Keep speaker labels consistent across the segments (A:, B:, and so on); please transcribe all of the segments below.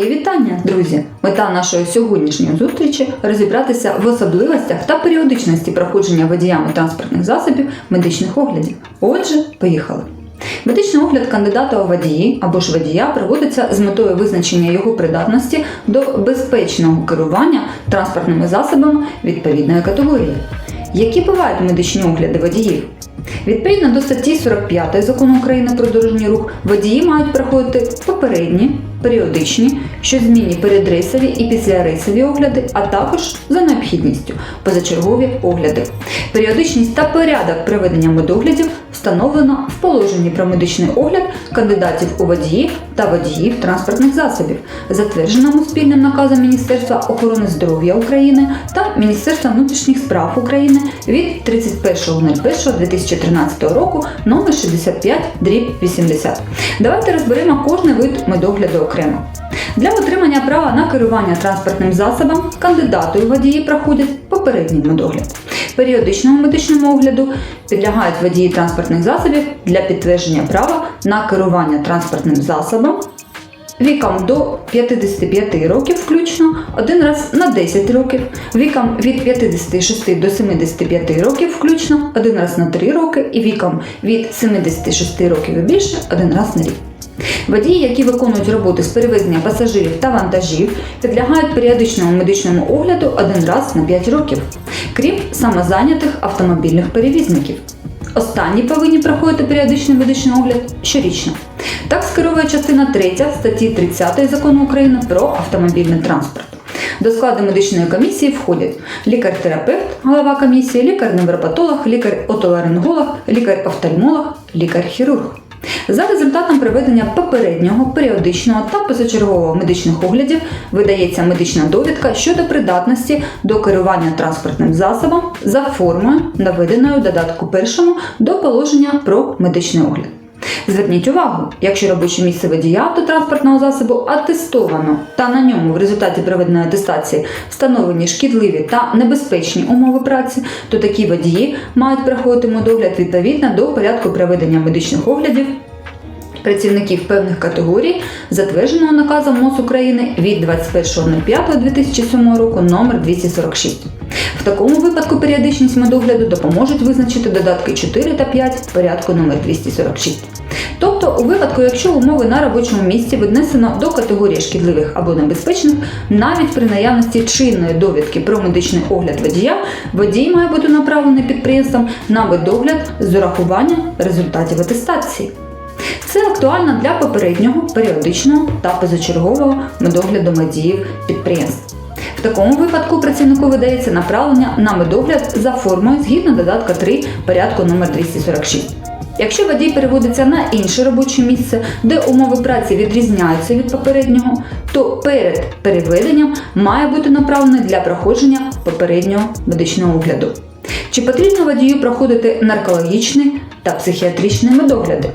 A: Мої вітання, друзі! Мета нашої сьогоднішньої зустрічі розібратися в особливостях та періодичності проходження водіями транспортних засобів медичних оглядів. Отже, поїхали. Медичний огляд кандидата у водії або ж водія проводиться з метою визначення його придатності до безпечного керування транспортними засобами відповідної категорії. Які бувають медичні огляди водіїв? Відповідно до статті 45 закону України про дорожній рух, водії мають проходити попередні, періодичні, щозмінні передрейсові і післярейсові огляди, а також за необхідністю позачергові огляди. Періодичність та порядок проведення медоглядів встановлено в положенні про медичний огляд кандидатів у водії та водіїв транспортних засобів, затвердженому спільним наказом Міністерства охорони здоров'я України та Міністерства внутрішніх справ України від 31.01.2013 року номер 65 дріб 80. Давайте розберемо кожний вид медогляду окремо. Для отримання права на керування транспортним засобом кандидати у водії проходять попередній медогляд. Періодичному медичному огляду підлягають водії транспортних засобів для підтвердження права на керування транспортним засобом віком до 55 років включно один раз на 10 років, віком від 56 до 75 років включно один раз на 3 роки і віком від 76 років і більше один раз на рік. Водії, які виконують роботи з перевезення пасажирів та вантажів, підлягають періодичному медичному огляду один раз на 5 років, крім самозайнятих автомобільних перевізників. Останні повинні проходити періодичний медичний огляд щорічно. Так скеровує частина 3 статті 30 закону України про автомобільний транспорт. До складу медичної комісії входять лікар-терапевт, голова комісії, лікар-невропатолог, лікар-отоларинголог, лікар-офтальмолог, лікар-хірург. За результатом проведення попереднього, періодичного та позачергового медичних оглядів видається медична довідка щодо придатності до керування транспортним засобом за формою, наведеною в додатку першому до положення про медичний огляд. Зверніть увагу, якщо робоче місце водія автотранспортного засобу атестовано та на ньому в результаті проведеної атестації встановлені шкідливі та небезпечні умови праці, то такі водії мають проходити медогляд відповідно до порядку проведення медичних оглядів працівників певних категорій, затвердженого наказом МОЗ України від 21.05.2007 року номер 246. В такому випадку періодичність медогляду допоможуть визначити додатки 4 та 5 порядку номер 246. Тобто, у випадку, якщо умови на робочому місці віднесено до категорії шкідливих або небезпечних, навіть при наявності чинної довідки про медичний огляд водія, водій має бути направлений підприємством на медогляд з урахуванням результатів атестації. Це актуально для попереднього, періодичного та позачергового медогляду медіїв підприємств. В такому випадку працівнику видається направлення на медогляд за формою згідно додатка 3 порядку номер 246. Якщо водій переводиться на інше робоче місце, де умови праці відрізняються від попереднього, то перед переведенням має бути направлений для проходження попереднього медичного огляду. Чи потрібно водію проходити наркологічний та психіатричний медогляди?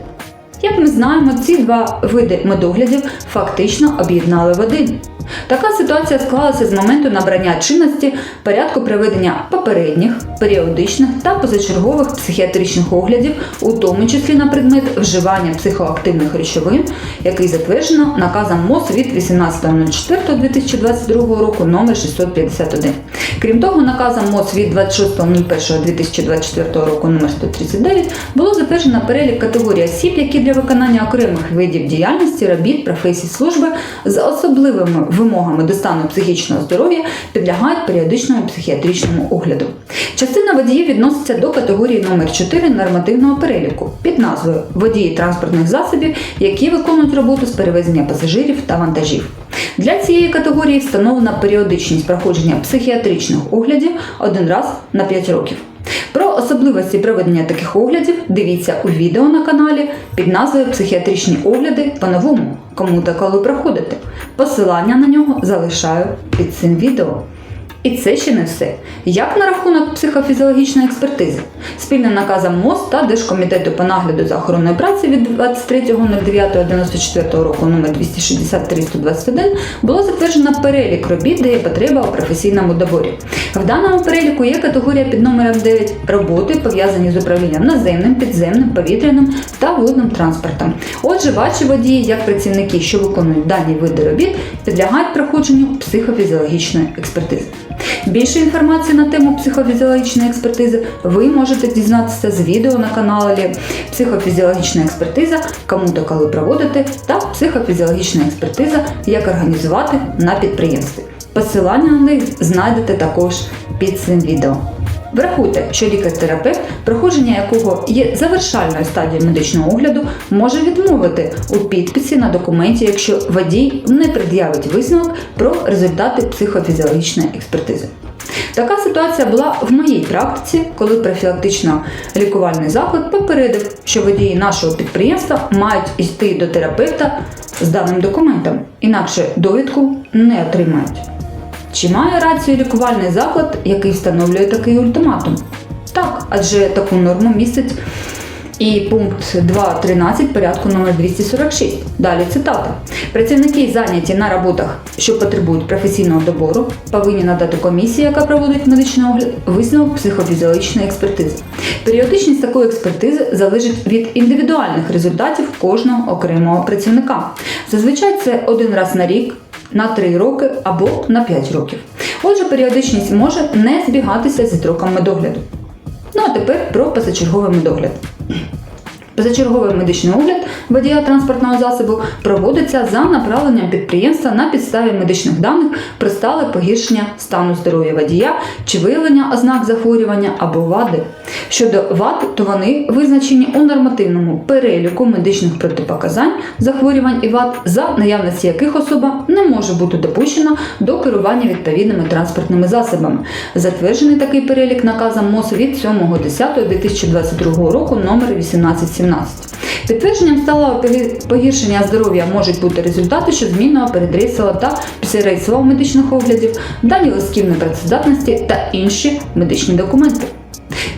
A: Як ми знаємо, ці два види медоглядів фактично об'єднали в один. Така ситуація склалася з моменту набрання чинності порядку проведення попередніх, періодичних та позачергових психіатричних оглядів, у тому числі на предмет вживання психоактивних речовин, який затверджено наказом МОЗ від 18.04.2022 року номер 651. Крім того, наказом МОЗ від 26.01.2024 року номер 139 було затверджено перелік категорій осіб, які для виконання окремих видів діяльності, робіт, професій служби з особливими вимогами до стану психічного здоров'я підлягають періодичному психіатричному огляду. Частина водіїв відноситься до категорії номер 4 нормативного переліку під назвою Водії транспортних засобів, які виконують роботу з перевезення пасажирів та вантажів. Для цієї категорії встановлена періодичність проходження психіатричних оглядів один раз на 5 років. Про особливості проведення таких оглядів дивіться у відео на каналі під назвою Психіатричні огляди по-новому. Кому та коли проходити. Посилання на нього залишаю під цим відео. І це ще не все. Як на рахунок психофізіологічної експертизи? Спільним наказом МОЗ та Держкомітету по нагляду за охороною праці від 23.09.94 року номер 263-121 було затверджено перелік робіт, де є потреба у професійному доборі. В даному переліку є категорія під номером 9 роботи, пов'язані з управлінням наземним, підземним, повітряним та водним транспортом. Отже, ваші водії, як працівники, що виконують дані види робіт, підлягають проходженню психофізіологічної експертизи. Більше інформації на тему психофізіологічної експертизи ви можете дізнатися з відео на каналі Психофізіологічна експертиза, кому та коли проводити, та психофізіологічна експертиза, як організувати на підприємстві. Посилання на них знайдете також під цим відео. Врахуйте, що лікар-терапевт, проходження якого є завершальною стадією медичного огляду, може відмовити у підписі на документі, якщо водій не пред'явить висновок про результати психофізіологічної експертизи. Така ситуація була в моїй практиці, коли профілактично-лікувальний заклад попередив, що водії нашого підприємства мають йти до терапевта з даним документом, інакше довідку не отримають. Чи має рацію лікувальний заклад, який встановлює такий ультиматум? Так, адже таку норму містить і пункт 2.13 порядку номер 246. Далі цитата. Працівники зайняті на роботах, що потребують професійного добору, повинні надати комісії, яка проводить медичний огляд, висновок психофізіологічної експертизи. Періодичність такої експертизи залежить від індивідуальних результатів кожного окремого працівника. Зазвичай це один раз на рік, на 3 роки або на 5 років. Отже, періодичність може не збігатися зі строками догляду. Ну а тепер про позачерговий медогляд. Позачерговий медичний огляд водія транспортного засобу проводиться за направленням підприємства на підставі медичних даних про стале погіршення стану здоров'я водія чи виявлення ознак захворювання або вади. Щодо вад, то вони визначені у нормативному переліку медичних протипоказань захворювань і вад, за наявності яких особа не може бути допущена до керування відповідними транспортними засобами. Затверджений такий перелік наказом МОЗ від 7.10.2022 року номер 1817. Підтвердженням сталого погіршення здоров'я можуть бути результати щозмінного передрейсового та післярейсового медичних оглядів, дані листків непрацездатності та інші медичні документи.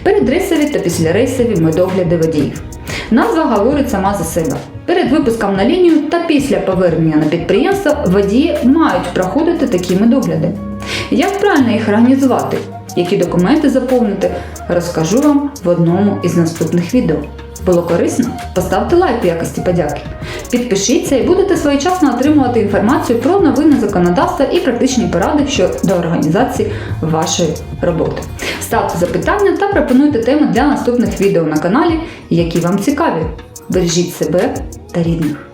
A: Передрейсові та післярейсові медогляди водіїв. Назва говорить сама за себе. Перед випуском на лінію та після повернення на підприємство водії мають проходити такі медогляди. Як правильно їх організувати? Які документи заповнити, розкажу вам в одному із наступних відео. Було корисно? Поставте лайк в якості подяки. Підпишіться і будете своєчасно отримувати інформацію про новини законодавства і практичні поради щодо організації вашої роботи. Ставте запитання та пропонуйте теми для наступних відео на каналі, які вам цікаві. Бережіть себе та рідних.